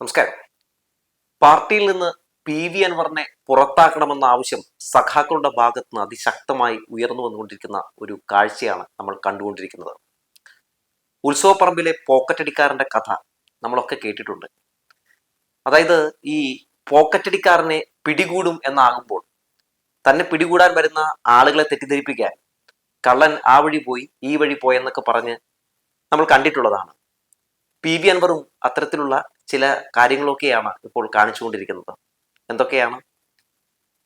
നമസ്കാരം. പാർട്ടിയിൽ നിന്ന് പി വി അൻവറിനെ പുറത്താക്കണമെന്ന ആവശ്യം സഖാക്കളുടെ ഭാഗത്ത് നിന്ന് അതിശക്തമായി ഉയർന്നു വന്നുകൊണ്ടിരിക്കുന്ന ഒരു കാഴ്ചയാണ് നമ്മൾ കണ്ടുകൊണ്ടിരിക്കുന്നത്. ഉത്സവപ്പറമ്പിലെ പോക്കറ്റടിക്കാരന്റെ കഥ നമ്മളൊക്കെ കേട്ടിട്ടുണ്ട്. അതായത് ഈ പോക്കറ്റടിക്കാരനെ പിടികൂടും എന്നാകുമ്പോൾ തന്നെ പിടികൂടാൻ വരുന്ന ആളുകളെ തെറ്റിദ്ധരിപ്പിക്കാൻ കള്ളൻ ആ വഴി പോയി ഈ വഴി പോയെന്നൊക്കെ പറഞ്ഞ് നമ്മൾ കണ്ടിട്ടുള്ളതാണ്. പി വി അൻവറും അത്തരത്തിലുള്ള ചില കാര്യങ്ങളൊക്കെയാണ് ഇപ്പോൾ കാണിച്ചുകൊണ്ടിരിക്കുന്നത്. എന്തൊക്കെയാണ്?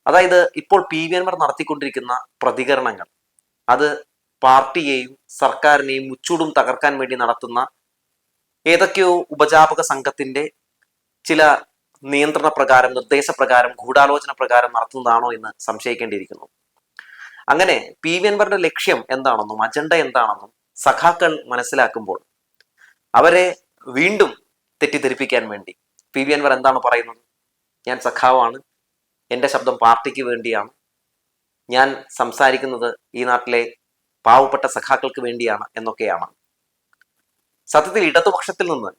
അതായത് ഇപ്പോൾ പി വി എന്മാർ നടത്തിക്കൊണ്ടിരിക്കുന്ന പ്രതികരണങ്ങൾ. അത് പാർട്ടിയെയും സർക്കാരിനെയും മുച്ചൂടും തകർക്കാൻ വേണ്ടി നടത്തുന്ന ഏതൊക്കെയോ ഉപജാപക സംഘത്തിന്റെ ചില നിയന്ത്രണ പ്രകാരം നിർദ്ദേശപ്രകാരം ഗൂഢാലോചന പ്രകാരം നടത്തുന്നതാണോ എന്ന് സംശയിക്കേണ്ടിയിരിക്കുന്നു. അങ്ങനെ പി വി എൻവറിന്റെ ലക്ഷ്യം എന്താണെന്നും അജണ്ട എന്താണെന്നും സഖാക്കൾ മനസ്സിലാക്കുമ്പോൾ അവരെ വീണ്ടും തെറ്റിദ്ധരിപ്പിക്കാൻ വേണ്ടി. പി. വി. അൻവർ എന്താണ് പറയുന്നത്? ഞാൻ സഖാവാണ്. എന്റെ ശബ്ദം പാർട്ടിക്ക് വേണ്ടിയാണ്. ഞാൻ സംസാരിക്കുന്നത് ഈ നാട്ടിലെ പാവപ്പെട്ട സഖാക്കൾക്ക് വേണ്ടിയാണ് എന്നൊക്കെയാണ്. സത്യത്തിൽ ഇടതുപക്ഷത്തിൽ നിന്ന്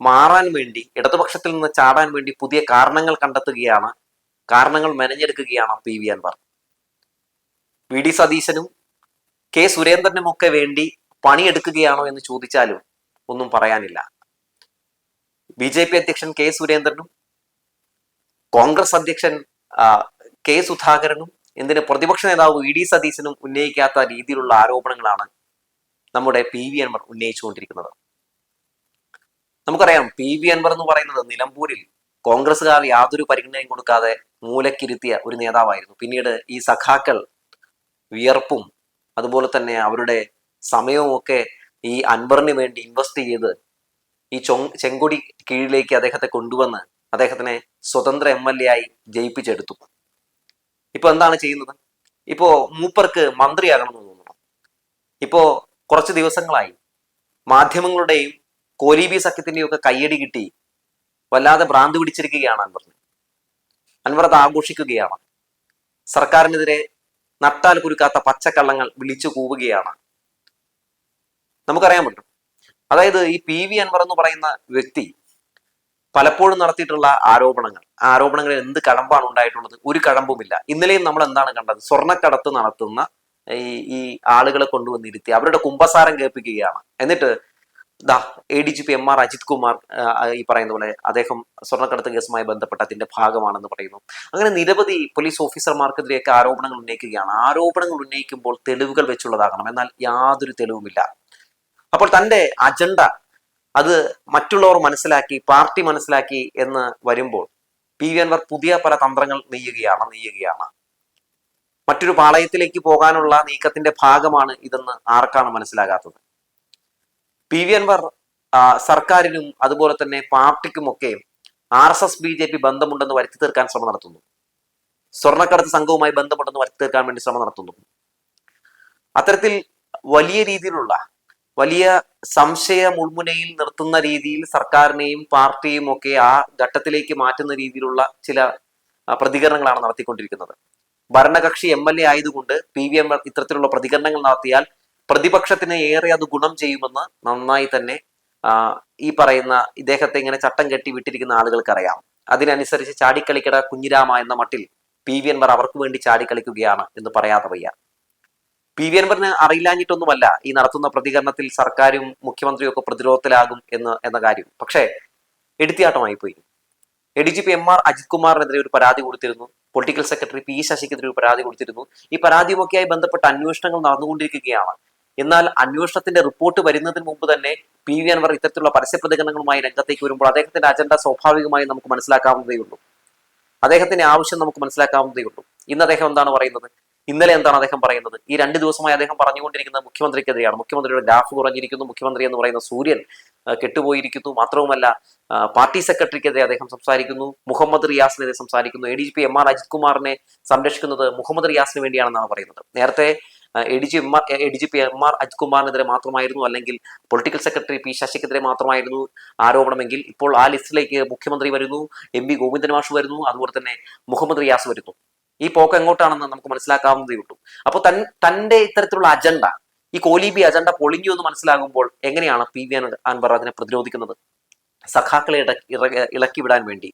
മാറാൻ വേണ്ടി ഇടതുപക്ഷത്തിൽ നിന്ന് ചാടാൻ വേണ്ടി പുതിയ കാരണങ്ങൾ കണ്ടെത്തുകയാണ് കാരണങ്ങൾ മെനഞ്ഞെടുക്കുകയാണ് P. V. Anvar. V. D. സതീശനും കെ. സുരേന്ദ്രനുമൊക്കെ വേണ്ടി പണിയെടുക്കുകയാണോ എന്ന് ചോദിച്ചാലും ഒന്നും പറയാനില്ല. ബി ജെ പി അധ്യക്ഷൻ കെ സുരേന്ദ്രനും കോൺഗ്രസ് അധ്യക്ഷൻ കെ സുധാകരനും എന്തിന് പ്രതിപക്ഷ നേതാവ് വി ഡി സതീശനും ഉന്നയിക്കാത്ത രീതിയിലുള്ള ആരോപണങ്ങളാണ് നമ്മുടെ പി വി അൻവർ ഉന്നയിച്ചുകൊണ്ടിരിക്കുന്നത്. നമുക്കറിയാം പി വി അൻവർ എന്ന് പറയുന്നത് നിലമ്പൂരിൽ കോൺഗ്രസ്സുകാർ യാതൊരു പരിഗണനയും കൊടുക്കാതെ മൂലക്കിരുത്തിയ ഒരു നേതാവായിരുന്നു. പിന്നീട് ഈ സഖാക്കൾ വിയർപ്പും അതുപോലെ തന്നെ അവരുടെ സമയവും ഒക്കെ ഈ അൻവറിന് വേണ്ടി ഇൻവെസ്റ്റ് ചെയ്ത് ഈ ചൊ ചെങ്കൊടി കീഴിലേക്ക് അദ്ദേഹത്തെ കൊണ്ടുവന്ന് അദ്ദേഹത്തിനെ സ്വതന്ത്ര എം എൽ എ ആയി ജയിപ്പിച്ചെടുത്തു. ഇപ്പൊ എന്താണ് ചെയ്യുന്നത്? ഇപ്പോ മൂപ്പർക്ക് മന്ത്രിയാകണമെന്ന് തോന്നുന്നു. ഇപ്പോ കുറച്ച് ദിവസങ്ങളായി മാധ്യമങ്ങളുടെയും കോലീബി സഖ്യത്തിന്റെയും ഒക്കെ കയ്യടി കിട്ടി വല്ലാതെ ഭ്രാന്ത് പിടിച്ചിരിക്കുകയാണ് അൻവറിന് അൻവർ അത് ആഘോഷിക്കുകയാണ്. സർക്കാരിനെതിരെ നട്ടാൽ കുരുക്കാത്ത പച്ചക്കള്ളങ്ങൾ വിളിച്ചു കൂവുകയാണ്. നമുക്കറിയാൻ പറ്റും. അതായത് ഈ പി വി അൻവർ എന്ന് പറയുന്ന വ്യക്തി പലപ്പോഴും നടത്തിയിട്ടുള്ള ആരോപണങ്ങൾ. ആ ആരോപണങ്ങളിൽ എന്ത് കഴമ്പാണ് ഉണ്ടായിട്ടുള്ളത്? ഒരു കഴമ്പുമില്ല ഇന്നലെയും നമ്മൾ എന്താണ് കണ്ടത്? സ്വർണക്കടത്ത് നടത്തുന്ന ഈ ഈ ആളുകളെ കൊണ്ടുവന്നിരുത്തി അവരുടെ കുമ്പസാരം കേൾപ്പിക്കുകയാണ്. എന്നിട്ട് ദാ A D G P M R Ajith Kumar ഈ പറയുന്ന പോലെ അദ്ദേഹം സ്വർണക്കടത്ത് കേസുമായി ബന്ധപ്പെട്ട അതിന്റെ ഭാഗമാണെന്ന് പറയുന്നു. അങ്ങനെ നിരവധി പോലീസ് ഓഫീസർമാർക്കെതിരെയൊക്കെ ആരോപണങ്ങൾ ഉന്നയിക്കുകയാണ്. ആരോപണങ്ങൾ ഉന്നയിക്കുമ്പോൾ തെളിവുകൾ വെച്ചുള്ളതാകണം. എന്നാൽ യാതൊരു തെളിവുമില്ല. അപ്പോൾ തന്റെ അജണ്ട അത് മറ്റുള്ളവർ മനസ്സിലാക്കി പാർട്ടി മനസ്സിലാക്കി എന്ന് വരുമ്പോൾ പി വി അൻവർ പുതിയ പല തന്ത്രങ്ങൾ നെയ്യുകയാണ് നെയ്യുകയാണ്. മറ്റൊരു പാളയത്തിലേക്ക് പോകാനുള്ള നീക്കത്തിന്റെ ഭാഗമാണ് ഇതെന്ന് ആർക്കാണ് മനസ്സിലാകാത്തത്? പി വി അൻവർ സർക്കാരിനും അതുപോലെ തന്നെ പാർട്ടിക്കുമൊക്കെ R S S B J P ബന്ധമുണ്ടെന്ന് വരുത്തി തീർക്കാൻ ശ്രമം നടത്തുന്നു. സ്വർണക്കടത്ത് സംഘവുമായി ബന്ധമുണ്ടെന്ന് വരുത്തി തീർക്കാൻ വേണ്ടി ശ്രമം നടത്തുന്നു. അത്തരത്തിൽ വലിയ രീതിയിലുള്ള വലിയ സംശയ മുൾമുനയിൽ നിർത്തുന്ന രീതിയിൽ സർക്കാരിനെയും പാർട്ടിയും ഒക്കെ ആ ഘട്ടത്തിലേക്ക് മാറ്റുന്ന രീതിയിലുള്ള ചില പ്രതികരണങ്ങളാണ് നടത്തിക്കൊണ്ടിരിക്കുന്നത്. ഭരണകക്ഷി എം എൽ എ ആയതുകൊണ്ട് പി വി എം ഇത്തരത്തിലുള്ള പ്രതികരണങ്ങൾ നടത്തിയാൽ പ്രതിപക്ഷത്തിന് ഏറെ അത് ഗുണം ചെയ്യുമെന്ന് നന്നായി തന്നെ ഈ പറയുന്ന ഇദ്ദേഹത്തെ ഇങ്ങനെ ചട്ടം കെട്ടി വിട്ടിരിക്കുന്ന ആളുകൾക്കറിയാം. അതിനനുസരിച്ച് ചാടിക്കളിക്കട കുഞ്ഞിരാമ എന്ന മട്ടിൽ പി വി അൻവർ അവർക്ക് വേണ്ടി ചാടിക്കളിക്കുകയാണ് എന്ന് പറയാതെ വയ്യ. പി വി അൻവറിന് അറിയില്ലാഞ്ഞിട്ടൊന്നുമല്ല ഈ നടത്തുന്ന പ്രതികരണത്തിൽ സർക്കാരും മുഖ്യമന്ത്രിയും ഒക്കെ പ്രതിരോധത്തിലാകും എന്ന് എന്ന കാര്യം. പക്ഷേ എടുത്തിയാട്ടമായി പോയി A D G P M R Ajith കുമാറിനെതിരെ ഒരു പരാതി കൊടുത്തിരുന്നു. പൊളിറ്റിക്കൽ സെക്രട്ടറി പി ശശിക്കെതിരെ ഒരു പരാതി കൊടുത്തിരുന്നു. ഈ പരാതിയുമൊക്കെയായി ബന്ധപ്പെട്ട അന്വേഷണങ്ങൾ നടന്നുകൊണ്ടിരിക്കുകയാണ്. എന്നാൽ അന്വേഷണത്തിന്റെ റിപ്പോർട്ട് വരുന്നതിന് മുമ്പ് തന്നെ പി വി അൻവർ ഇത്തരത്തിലുള്ള പരസ്യ പ്രതികരണങ്ങളുമായി രംഗത്തേക്ക് വരുമ്പോൾ അദ്ദേഹത്തിന്റെ അജണ്ട സ്വാഭാവികമായി നമുക്ക് മനസ്സിലാക്കാവുന്നതേ ഉള്ളൂ അദ്ദേഹത്തിന്റെ ആവശ്യം നമുക്ക് മനസ്സിലാക്കാവുന്നതേ ഉള്ളൂ ഇന്ന് അദ്ദേഹം എന്താണ് പറയുന്നത്? ഇന്നലെ എന്താണ് അദ്ദേഹം പറയുന്നത്? ഈ രണ്ട് ദിവസമായി അദ്ദേഹം പറഞ്ഞുകൊണ്ടിരിക്കുന്നത് മുഖ്യമന്ത്രിക്കെതിരെയാണ്. മുഖ്യമന്ത്രിയുടെ ഗ്രാഫ് കുറഞ്ഞിരിക്കുന്നു. മുഖ്യമന്ത്രി എന്ന് പറയുന്ന സൂര്യൻ കെട്ടുപോയിരിക്കുന്നു. മാത്രവുമല്ല പാർട്ടി സെക്രട്ടറിക്കെതിരെ അദ്ദേഹം സംസാരിക്കുന്നു. മുഹമ്മദ് റിയാസിനെതിരെ സംസാരിക്കുന്നു. A D G P M R Ajith കുമാറിനെ സംരക്ഷിക്കുന്നത് മുഹമ്മദ് റിയാസിന് വേണ്ടിയാണെന്നാണ് പറയുന്നത്. നേരത്തെ A D G M R A D G P M R Ajith കുമാറിനെതിരെ മാത്രമായിരുന്നു അല്ലെങ്കിൽ പൊളിറ്റിക്കൽ സെക്രട്ടറി പി ശശിക്കെതിരെ മാത്രമായിരുന്നു ആരോപണമെങ്കിൽ ഇപ്പോൾ ആ ലിസ്റ്റിലേക്ക് മുഖ്യമന്ത്രി വരുന്നു എം പി ഗോവിന്ദൻ മാഷ് വരുന്നു അതുപോലെ തന്നെ മുഹമ്മദ് റിയാസ് വരുന്നു. ഈ പോക്ക് എങ്ങോട്ടാണെന്ന് നമുക്ക് മനസ്സിലാക്കാവുന്നതേ ഉള്ളൂ. അപ്പോൾ തൻ തന്റെ ഇത്തരത്തിലുള്ള അജണ്ട ഈ കോലീബി അജണ്ട പൊളിഞ്ഞു എന്ന് മനസ്സിലാകുമ്പോൾ എങ്ങനെയാണ് പി വി അൻവർ അതിനെ പ്രതിരോധിക്കുന്നത്? സഖാക്കളെ ഇളക്കി വിടാൻ വേണ്ടി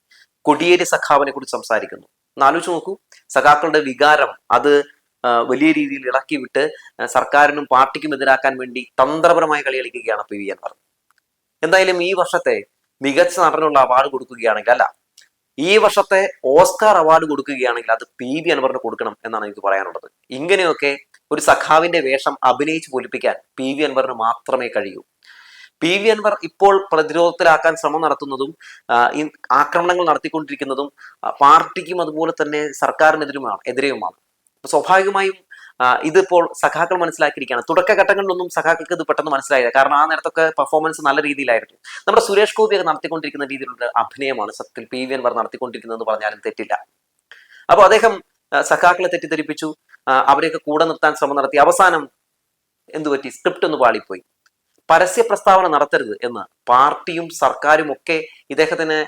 കൊടിയേരി സഖാവിനെ കുറിച്ച് സംസാരിക്കുന്നു. എന്നാലോചിച്ച് നോക്കൂ സഖാക്കളുടെ വികാരം അത് വലിയ രീതിയിൽ ഇളക്കി വിട്ട് സർക്കാരിനും പാർട്ടിക്കും എതിരാക്കാൻ വേണ്ടി തന്ത്രപരമായി കളി കളിക്കുകയാണ് പി വി അൻവർ. എന്തായാലും ഈ വർഷത്തെ മികച്ച നടനുള്ള അവാർഡ് കൊടുക്കുകയാണെങ്കിൽ അല്ല ഈ വർഷത്തെ ഓസ്കാർ അവാർഡ് കൊടുക്കുകയാണെങ്കിൽ അത് പി വി അൻവറിന് കൊടുക്കണം എന്നാണ് എനിക്ക് പറയാനുള്ളത്. ഇങ്ങനെയൊക്കെ ഒരു സഖാവിന്റെ വേഷം അഭിനയിച്ച് പൊലിപ്പിക്കാൻ പി വി അൻവറിന് മാത്രമേ കഴിയൂ. പി വി അൻവർ ഇപ്പോൾ പ്രതിരോധത്തിലാക്കാൻ ശ്രമം നടത്തുന്നതും ആക്രമണങ്ങൾ നടത്തിക്കൊണ്ടിരിക്കുന്നതും പാർട്ടിക്കും അതുപോലെ തന്നെ സർക്കാരിനെതിരുമാണ് എതിരെയുമാണ്. സ്വാഭാവികമായും ഇതിപ്പോൾ സഖാക്കൾ മനസ്സിലാക്കിയിരിക്കുകയാണ്. തുടക്കഘട്ടങ്ങളിലൊന്നും സഖാക്കൾക്ക് ഇത് പെട്ടെന്ന് മനസ്സിലായില്ല. കാരണം ആ നേരത്തൊക്കെ പെർഫോമൻസ് നല്ല രീതിയിലായിരുന്നു. നമ്മുടെ സുരേഷ് ഗോപിയൊക്കെ നടത്തിക്കൊണ്ടിരിക്കുന്ന രീതിയിലുള്ള അഭിനയമാണ് സത്യത്തിൽ പി. വി. എൻവർ നടത്തിക്കൊണ്ടിരിക്കുന്നത് പറഞ്ഞാലും തെറ്റില്ല. അപ്പോൾ അദ്ദേഹം സഖാക്കളെ തെറ്റിദ്ധരിപ്പിച്ചു. അവരെയൊക്കെ കൂടെ നിർത്താൻ ശ്രമം നടത്തി. അവസാനം എന്തു പറ്റി? സ്ക്രിപ്റ്റ് ഒന്ന് പാളിപ്പോയി. പരസ്യ പ്രസ്താവന നടത്തരുത് എന്ന് പാർട്ടിയും സർക്കാരും ഒക്കെ ഇദ്ദേഹത്തിന്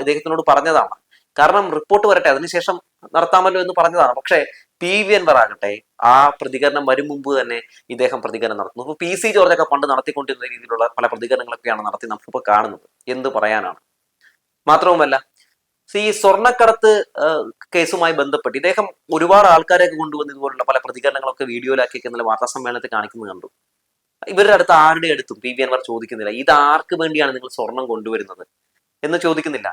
ഇദ്ദേഹത്തിനോട് പറഞ്ഞതാണ്. കാരണം റിപ്പോർട്ട് വരട്ടെ. അതിനുശേഷം നടത്താമല്ലോ എന്ന് പറഞ്ഞതാണ്. പക്ഷേ പി വി അൻവർ ആകട്ടെ ആ പ്രതികരണം വരും മുമ്പ് തന്നെ ഇദ്ദേഹം പ്രതികരണം നടത്തുന്നു. ഇപ്പൊ പി സി ജോർജൊക്കെ പണ്ട് നടത്തിക്കൊണ്ടിരുന്ന രീതിയിലുള്ള പല പ്രതികരണങ്ങളൊക്കെയാണ് നടത്തി നമുക്കിപ്പോൾ കാണുന്നത്. എന്ത് പറയാനാണ്? മാത്രവുമല്ല ഈ സ്വർണക്കടത്ത് കേസുമായി ബന്ധപ്പെട്ട് ഇദ്ദേഹം ഒരുപാട് ആൾക്കാരെയൊക്കെ കൊണ്ടുവന്ന് ഇതുപോലുള്ള പല പ്രതികരണങ്ങളൊക്കെ വീഡിയോയിലാക്കി ഇന്നലെ വാർത്താ സമ്മേളനത്തിൽ കാണിക്കുന്നത് കണ്ടു. ഇവരുടെ അടുത്ത് ആരുടെ അടുത്തും പി വി അൻവർ ചോദിക്കുന്നില്ല. ഇത് ആർക്ക് വേണ്ടിയാണ് നിങ്ങൾ സ്വർണം കൊണ്ടുവരുന്നത് എന്ന് ചോദിക്കുന്നില്ല.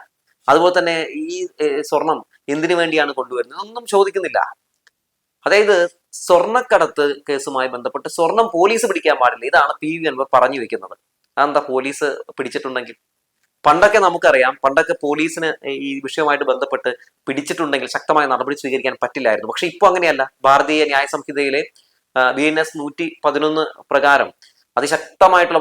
അതുപോലെ തന്നെ ഈ സ്വർണം എന്തിനു വേണ്ടിയാണ് കൊണ്ടുവരുന്നത് ഒന്നും ചോദിക്കുന്നില്ല. അതായത് സ്വർണക്കടത്ത് കേസുമായി ബന്ധപ്പെട്ട് സ്വർണം പോലീസ് പിടിക്കാൻ പാടില്ല. ഇതാണ് പി വി അൻവർ പറഞ്ഞു വെക്കുന്നത്. അതെന്താ പോലീസ് പിടിച്ചിട്ടുണ്ടെങ്കിൽ? പണ്ടൊക്കെ നമുക്കറിയാം പണ്ടൊക്കെ പോലീസിന് ഈ വിഷയവുമായിട്ട് ബന്ധപ്പെട്ട് പിടിച്ചിട്ടുണ്ടെങ്കിൽ ശക്തമായ നടപടി സ്വീകരിക്കാൻ പറ്റില്ലായിരുന്നു. പക്ഷെ ഇപ്പൊ അങ്ങനെയല്ല. ഭാരതീയ ന്യായ സംഹിതയിലെ ബി എൻ എസ് നൂറ്റി പതിനൊന്ന് പ്രകാരം അതിശക്തമായിട്ടുള്ള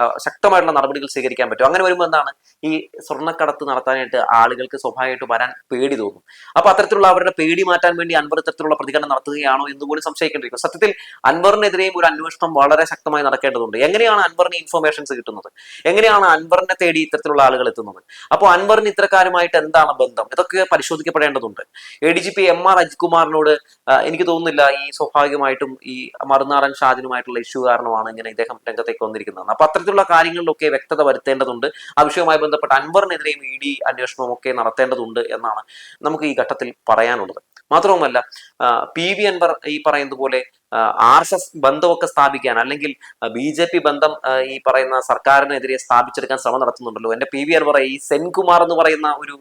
ആ, ശക്തമായിട്ടുള്ള നടപടികൾ സ്വീകരിക്കാൻ പറ്റും. അങ്ങനെ വരുമ്പോൾ എന്താണ്? ഈ സ്വർണക്കടത്ത് നടത്താനായിട്ട് ആളുകൾക്ക് സ്വാഭാവികമായിട്ട് വരാൻ പേടി തോന്നും. അപ്പൊ അത്തരത്തിലുള്ള അവരുടെ പേടി മാറ്റാൻ വേണ്ടി അൻവർ ഇത്തരത്തിലുള്ള പ്രതികരണം നടത്തുകയാണോ എന്ന് പോലും സംശയിക്കേണ്ടിരിക്കും സത്യത്തിൽ അൻവറിനെതിരെയും ഒരു അന്വേഷണം വളരെ ശക്തമായി നടക്കേണ്ടതുണ്ട്. എങ്ങനെയാണ് അൻവറിന് ഇൻഫർമേഷൻസ് കിട്ടുന്നത്? എങ്ങനെയാണ് അൻവറിനെ തേടി ഇത്തരത്തിലുള്ള ആളുകൾ എത്തുന്നത്? അപ്പോൾ അൻവറിന് ഇത്തരക്കാരുമായിട്ട് എന്താണ് ബന്ധം? ഇതൊക്കെ പരിശോധിക്കപ്പെടേണ്ടതുണ്ട്. A D G P M R അജിത്കുമാറിനോട് കുമാറിനോട് എനിക്ക് തോന്നുന്നില്ല ഈ സ്വാഭാവികമായിട്ടും ഈ മറുനാടൻ ഷാജിനുമായിട്ടുള്ള ഇഷ്യൂ കാരണമാണ് ഇങ്ങനെ ഇദ്ദേഹം രംഗത്തേക്ക് വന്നിരിക്കുന്നതാണ് അപ്പൊ അത്തരത്തിലുള്ള കാര്യങ്ങളിലൊക്കെ വ്യക്തത വരുത്തേണ്ടതുണ്ട്. ആ വിഷയവുമായി ബന്ധപ്പെട്ട് അൻവറിനെതിരെയും ഇ ഡി അന്വേഷണവും ഒക്കെ നടത്തേണ്ടതുണ്ട് എന്നാണ് നമുക്ക് ഈ ഘട്ടത്തിൽ പറയാനുള്ളത്. മാത്രവുമല്ല പി വി അൻവർ ഈ പറയുന്നത് പോലെ ആർ എസ് എസ് ബന്ധമൊക്കെ സ്ഥാപിക്കാൻ അല്ലെങ്കിൽ ബി ജെ പി ബന്ധം ഈ പറയുന്ന സർക്കാരിനെതിരെ സ്ഥാപിച്ചെടുക്കാൻ ശ്രമം നടത്തുന്നുണ്ടല്ലോ. എന്റെ പി വി അൻവർ ഈ സെൻകുമാർ എന്ന് പറയുന്ന ഒരു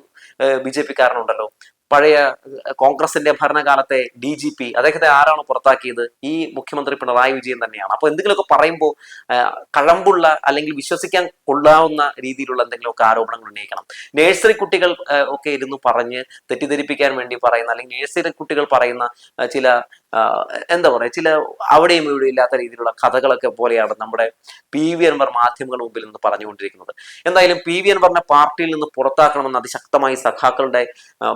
ബി ജെ പി കാരനുണ്ടല്ലോ. പഴയ കോൺഗ്രസിന്റെ ഭരണകാലത്തെ ഡി ജി പി അദ്ദേഹത്തെ ആരാണ് പുറത്താക്കിയത്? ഈ മുഖ്യമന്ത്രി പിണറായി വിജയൻ തന്നെയാണ്. അപ്പൊ എന്തെങ്കിലുമൊക്കെ പറയുമ്പോൾ കഴമ്പുള്ള അല്ലെങ്കിൽ വിശ്വസിക്കാൻ കൊള്ളാവുന്ന രീതിയിലുള്ള എന്തെങ്കിലുമൊക്കെ ആരോപണങ്ങൾ ഉന്നയിക്കണം. നേഴ്സറി കുട്ടികൾ ഒക്കെ ഇരുന്ന് പറഞ്ഞ് തെറ്റിദ്ധരിപ്പിക്കാൻ വേണ്ടി പറയുന്ന അല്ലെങ്കിൽ നേഴ്സറി കുട്ടികൾ പറയുന്ന ചില എന്താ പറയുക ചില അവിടെയും ഇവിടെ ഇല്ലാത്ത രീതിയിലുള്ള കഥകളൊക്കെ പോലെയാണ് നമ്മുടെ പി വി അൻവർ മാധ്യമങ്ങളുടെ മുമ്പിൽ നിന്ന് പറഞ്ഞുകൊണ്ടിരിക്കുന്നത്. എന്തായാലും പി വി അൻവറിനെ പാർട്ടിയിൽ നിന്ന് പുറത്താക്കണമെന്ന് അതിശക്തമായി സഖാക്കളുടെ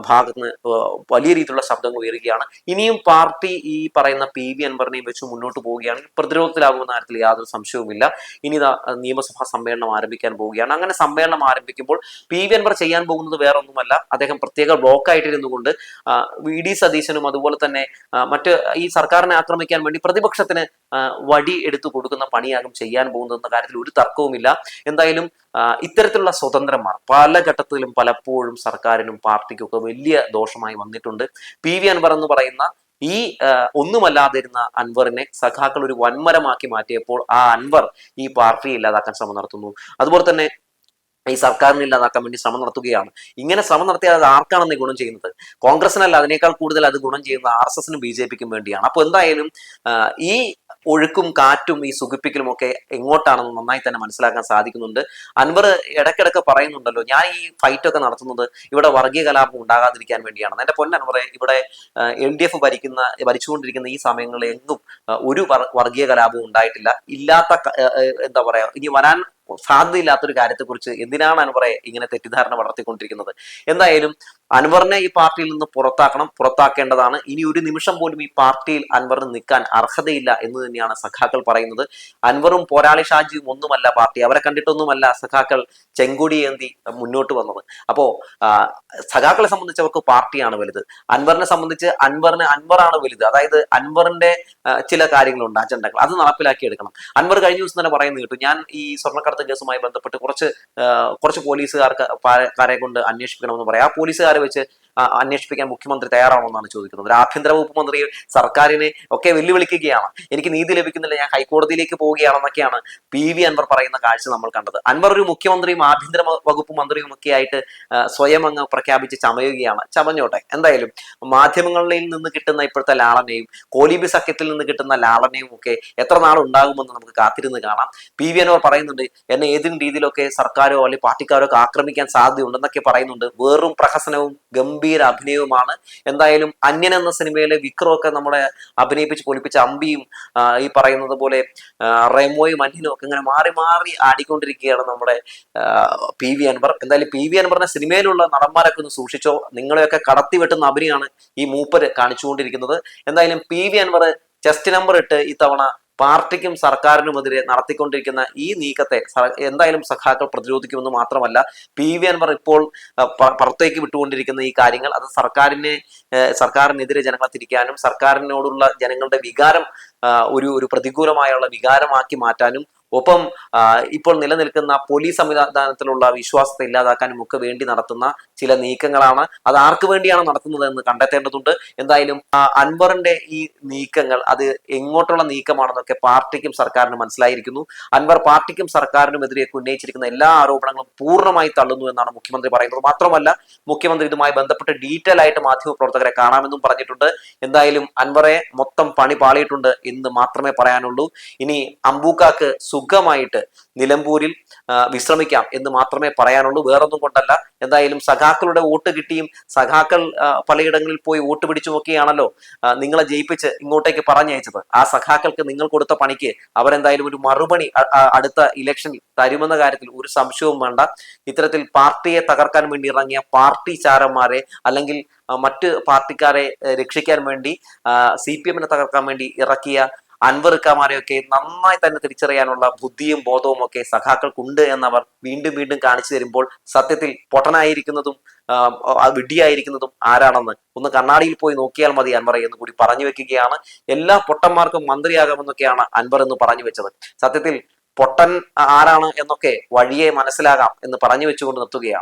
ഭാഗത്ത് നിന്ന് വലിയ രീതിയിലുള്ള ശബ്ദങ്ങൾ ഉയരുകയാണ്. ഇനിയും പാർട്ടി ഈ പറയുന്ന പി വി അൻവറിനെയും വെച്ച് മുന്നോട്ട് പോവുകയാണെങ്കിൽ പ്രതിരോധത്തിലാകുമെന്ന കാര്യത്തിൽ യാതൊരു സംശയവുമില്ല. ഇനി നിയമസഭാ സമ്മേളനം ആരംഭിക്കാൻ പോവുകയാണ്. അങ്ങനെ സമ്മേളനം ആരംഭിക്കുമ്പോൾ പി വി അൻവർ ചെയ്യാൻ പോകുന്നത് വേറെ ഒന്നുമല്ല അദ്ദേഹം പ്രത്യേക ബ്ലോക്കായിട്ടിരുന്നുകൊണ്ട് വി ഡി സതീശനും അതുപോലെ തന്നെ മറ്റ് ഈ സർക്കാരിനെ ആക്രമിക്കാൻ വേണ്ടി പ്രതിപക്ഷത്തിന് വടി എടുത്തു കൊടുക്കുന്ന പണിയാകും ചെയ്യാൻ പോകുന്നതെന്ന കാര്യത്തിൽ ഒരു തർക്കവുമില്ല. എന്തായാലും ഇത്തരത്തിലുള്ള സ്വതന്ത്രന്മാർ പല ഘട്ടത്തിലും പലപ്പോഴും സർക്കാരിനും പാർട്ടിക്കും ഒക്കെ വലിയ ദോഷമായി വന്നിട്ടുണ്ട്. പി വി അൻവർ എന്ന് പറയുന്ന ഈ ഒന്നുമല്ലാതിരുന്ന അൻവറിനെ സഖാക്കൾ ഒരു വൻമരമാക്കി മാറ്റിയപ്പോൾ ആ അൻവർ ഈ പാർട്ടിയെ ഇല്ലാതാക്കാൻ ശ്രമം നടത്തുന്നു. അതുപോലെ തന്നെ ഈ സർക്കാരിനെ ഇല്ലാതാക്കാൻ വേണ്ടി ശ്രമം നടത്തുകയാണ്. ഇങ്ങനെ ശ്രമം നടത്തിയാൽ അത് ആർക്കാണെന്ന് ഗുണം ചെയ്യുന്നത്? കോൺഗ്രസിനല്ല അതിനേക്കാൾ കൂടുതൽ അത് ഗുണം ചെയ്യുന്നത് ആർ എസ് എസിനും ബി ജെ പിക്കും വേണ്ടിയാണ്. അപ്പൊ എന്തായാലും ഈ ഒഴുക്കും കാറ്റും ഈ സുഖിപ്പിക്കലും ഒക്കെ എങ്ങോട്ടാണെന്ന് നന്നായി തന്നെ മനസ്സിലാക്കാൻ സാധിക്കുന്നുണ്ട്. അൻവർ ഇടയ്ക്കിടയ്ക്ക് പറയുന്നുണ്ടല്ലോ ഞാൻ ഈ ഫൈറ്റ് ഒക്കെ നടത്തുന്നത് ഇവിടെ വർഗീയ കലാപം ഉണ്ടാകാതിരിക്കാൻ വേണ്ടിയാണ് എന്റെ പൊന്നൻവറെ ഇവിടെ എൽ ഡി എഫ് ഭരിക്കുന്ന ഭരിച്ചുകൊണ്ടിരിക്കുന്ന ഈ സമയങ്ങളിൽ എങ്ങും ഒരു വർഗീയ കലാപവും ഉണ്ടായിട്ടില്ല. ഇല്ലാത്ത എന്താ പറയാ ഇനി വരാൻ സാധ്യതയില്ലാത്തൊരു കാര്യത്തെക്കുറിച്ച് എന്തിനാണ് അനുപറയെ ഇങ്ങനെ തെറ്റിദ്ധാരണ വളർത്തിക്കൊണ്ടിരിക്കുന്നത്? എന്തായാലും അൻവറിനെ ഈ പാർട്ടിയിൽ നിന്ന് പുറത്താക്കണം പുറത്താക്കേണ്ടതാണ്. ഇനി ഒരു നിമിഷം പോലും ഈ പാർട്ടിയിൽ അൻവറിന് നിൽക്കാൻ അർഹതയില്ല എന്ന് തന്നെയാണ് സഖാക്കൾ പറയുന്നത്. അൻവറും പോരാളി ഷാജിയും ഒന്നുമല്ല പാർട്ടി. അവരെ കണ്ടിട്ടൊന്നുമല്ല സഖാക്കൾ ചെങ്കുടി ഏന്തി മുന്നോട്ട് വന്നത്. അപ്പോ സഖാക്കളെ സംബന്ധിച്ച് അവർക്ക് പാർട്ടിയാണ് വലുത്. അൻവറിനെ സംബന്ധിച്ച് അൻവറിന് അൻവറാണ് വലുത്. അതായത് അൻവറിന്റെ ചില കാര്യങ്ങളുണ്ട് അജണ്ടകൾ. അത് നടപ്പിലാക്കി എടുക്കണം അൻവർ കഴിഞ്ഞ ദിവസം തന്നെ പറയുന്നത് കേട്ടു. ഞാൻ ഈ സ്വർണക്കടത്ത് കേസുമായി ബന്ധപ്പെട്ട് കുറച്ച് കുറച്ച് പോലീസുകാർക്ക് കാരെ കൊണ്ട് അന്വേഷിക്കണമെന്ന് പറയാം. ആ പോലീസുകാരെ വെച്ച് ആ, അന്വേഷിപ്പിക്കാൻ മുഖ്യമന്ത്രി തയ്യാറാണോ എന്നാണ് ചോദിക്കുന്നത്. ഒരു ആഭ്യന്തര വകുപ്പ് മന്ത്രി സർക്കാരിനെ ഒക്കെ വെല്ലുവിളിക്കുകയാണ്. എനിക്ക് നീതി ലഭിക്കുന്നില്ല ഞാൻ ഹൈക്കോടതിയിലേക്ക് പോവുകയാണെന്നൊക്കെയാണ് പി വി അൻവർ പറയുന്ന കാഴ്ച നമ്മൾ കണ്ടത്. അൻവർ ഒരു മുഖ്യമന്ത്രിയും ആഭ്യന്തര വകുപ്പ് മന്ത്രിയും ഒക്കെ ആയിട്ട് സ്വയം അങ്ങ് പ്രഖ്യാപിച്ച് ചമയുകയാണ്. ചമഞ്ഞോട്ടെ. എന്തായാലും മാധ്യമങ്ങളിൽ നിന്ന് കിട്ടുന്ന ഇപ്പോഴത്തെ ലാളനയും കോലിബി സഖ്യത്തിൽ നിന്ന് കിട്ടുന്ന ലാളനയും ഒക്കെ എത്ര നാൾ ഉണ്ടാകുമെന്ന് നമുക്ക് കാത്തിരുന്ന് കാണാം. പി വി അൻവർ പറയുന്നുണ്ട് എന്നെ ഏതെങ്കിലും രീതിയിലൊക്കെ സർക്കാരോ അല്ലെങ്കിൽ പാർട്ടിക്കാരോ ഒക്കെ ആക്രമിക്കാൻ സാധ്യതയുണ്ടെന്നൊക്കെ പറയുന്നുണ്ട്. വേറും പ്രഹസനവും ഗംഭീര അഭിനയവുമാണ്. എന്തായാലും അന്യൻ എന്ന സിനിമയിലെ വിക്രമൊക്കെ നമ്മളെ അഭിനയിപ്പിച്ച് പൊലിപ്പിച്ച അമ്പിയും ഈ പറയുന്നത് പോലെ റെമോയും അന്യനും ഒക്കെ ഇങ്ങനെ മാറി മാറി ആടിക്കൊണ്ടിരിക്കുകയാണ് നമ്മുടെ പി വി അൻവർ. എന്തായാലും പി വി അൻവറിനെ സിനിമയിലുള്ള നടന്മാരൊക്കെ ഒന്ന് സൂക്ഷിച്ചോ. നിങ്ങളെയൊക്കെ കടത്തി വെട്ടുന്ന അഭിനയാണ് ഈ മൂപ്പര് കാണിച്ചുകൊണ്ടിരിക്കുന്നത്. എന്തായാലും P V Anvar chest number ഇട്ട് ഇത്തവണ പാർട്ടിക്കും സർക്കാരിനുമെതിരെ നടത്തിക്കൊണ്ടിരിക്കുന്ന ഈ നീക്കത്തെ എന്തായാലും സഖാക്കൾ പ്രതിരോധിക്കുമെന്ന് മാത്രമല്ല പി വി അൻവർ ഇപ്പോൾ പുറത്തേക്ക് വിട്ടുകൊണ്ടിരിക്കുന്ന ഈ കാര്യങ്ങൾ അത് സർക്കാരിനെ സർക്കാരിനെതിരെ ജനങ്ങളെ തിരിക്കാനും സർക്കാരിനോടുള്ള ജനങ്ങളുടെ വികാരം ഒരു ഒരു പ്രതികൂലമായുള്ള വികാരമാക്കി മാറ്റാനും ഒപ്പം ഇപ്പോൾ നിലനിൽക്കുന്ന പോലീസ് സംവിധാനത്തിലുള്ള വിശ്വാസത്തെ ഇല്ലാതാക്കാനും ഒക്കെ വേണ്ടി നടത്തുന്ന ചില നീക്കങ്ങളാണ്. അത് ആർക്ക് വേണ്ടിയാണ് നടത്തുന്നത് എന്ന് കണ്ടെത്തേണ്ടതുണ്ട്. എന്തായാലും അൻവറിന്റെ ഈ നീക്കങ്ങൾ അത് എങ്ങോട്ടുള്ള നീക്കമാണെന്നൊക്കെ പാർട്ടിക്കും സർക്കാരിനും മനസ്സിലായിരിക്കുന്നു. അൻവർ പാർട്ടിക്കും സർക്കാരിനും എതിരെ ഉന്നയിച്ചിരിക്കുന്ന എല്ലാ ആരോപണങ്ങളും പൂർണമായി തള്ളുന്നു എന്നാണ് മുഖ്യമന്ത്രി പറയുന്നത്. മാത്രമല്ല മുഖ്യമന്ത്രി ഇതുമായി ബന്ധപ്പെട്ട് ഡീറ്റെയിൽ ആയിട്ട് മാധ്യമപ്രവർത്തകരെ കാണാമെന്നും പറഞ്ഞിട്ടുണ്ട്. എന്തായാലും അൻവറെ മൊത്തം പണി പാളിയിട്ടുണ്ട് എന്ന് മാത്രമേ പറയാനുള്ളൂ. ഇനി അമ്പൂക്കാക്ക് സുഖമായിട്ട് നിലമ്പൂരിൽ വിശ്രമിക്കാം എന്ന് മാത്രമേ പറയാനുള്ളൂ. വേറൊന്നും കൊണ്ടല്ല. എന്തായാലും സഖാക്കളുടെ വോട്ട് കിട്ടിയും സഖാക്കൾ പലയിടങ്ങളിൽ പോയി വോട്ട് പിടിച്ചുമൊക്കെയാണല്ലോ നിങ്ങളെ ജയിപ്പിച്ച് ഇങ്ങോട്ടേക്ക് പറഞ്ഞയച്ചത്. ആ സഖാക്കൾക്ക് നിങ്ങൾ കൊടുത്ത പണിക്ക് അവരെന്തായാലും ഒരു അ- അടുത്ത ഇലക്ഷനിൽ തരുമെന്ന കാര്യത്തിൽ ഒരു സംശയവും വേണ്ട. ഇത്തരത്തിൽ പാർട്ടിയെ തകർക്കാൻ വേണ്ടി ഇറങ്ങിയ പാർട്ടി ചാരന്മാരെ അല്ലെങ്കിൽ മറ്റ് പാർട്ടിക്കാരെ രക്ഷിക്കാൻ വേണ്ടി സി പി എമ്മിനെ തകർക്കാൻ വേണ്ടി ഇറക്കിയ അൻവർ ഇക്കാമാരെയൊക്കെ നന്നായി തന്നെ തിരിച്ചറിയാനുള്ള ബുദ്ധിയും ബോധവും ഒക്കെ സഖാക്കൾക്കുണ്ട് എന്നവർ വീണ്ടും വീണ്ടും കാണിച്ചു തരുമ്പോൾ സത്യത്തിൽ പൊട്ടനായിരിക്കുന്നതും വിഡ്ഢിയായിരിക്കുന്നതും ആരാണെന്ന് ഒന്ന് കണ്ണാടിയിൽ പോയി നോക്കിയാൽ മതി അൻവർ എന്ന് കൂടി പറഞ്ഞു വെക്കുകയാണ്. എല്ലാ പൊട്ടന്മാർക്കും മന്ത്രിയാകാമെന്നൊക്കെയാണ് അൻവർ എന്ന് പറഞ്ഞു വെച്ചത്. സത്യത്തിൽ പൊട്ടൻ ആരാണ് എന്നൊക്കെ വഴിയെ മനസ്സിലാകാം എന്ന് പറഞ്ഞു വെച്ചുകൊണ്ട് നിർത്തുകയാണ്.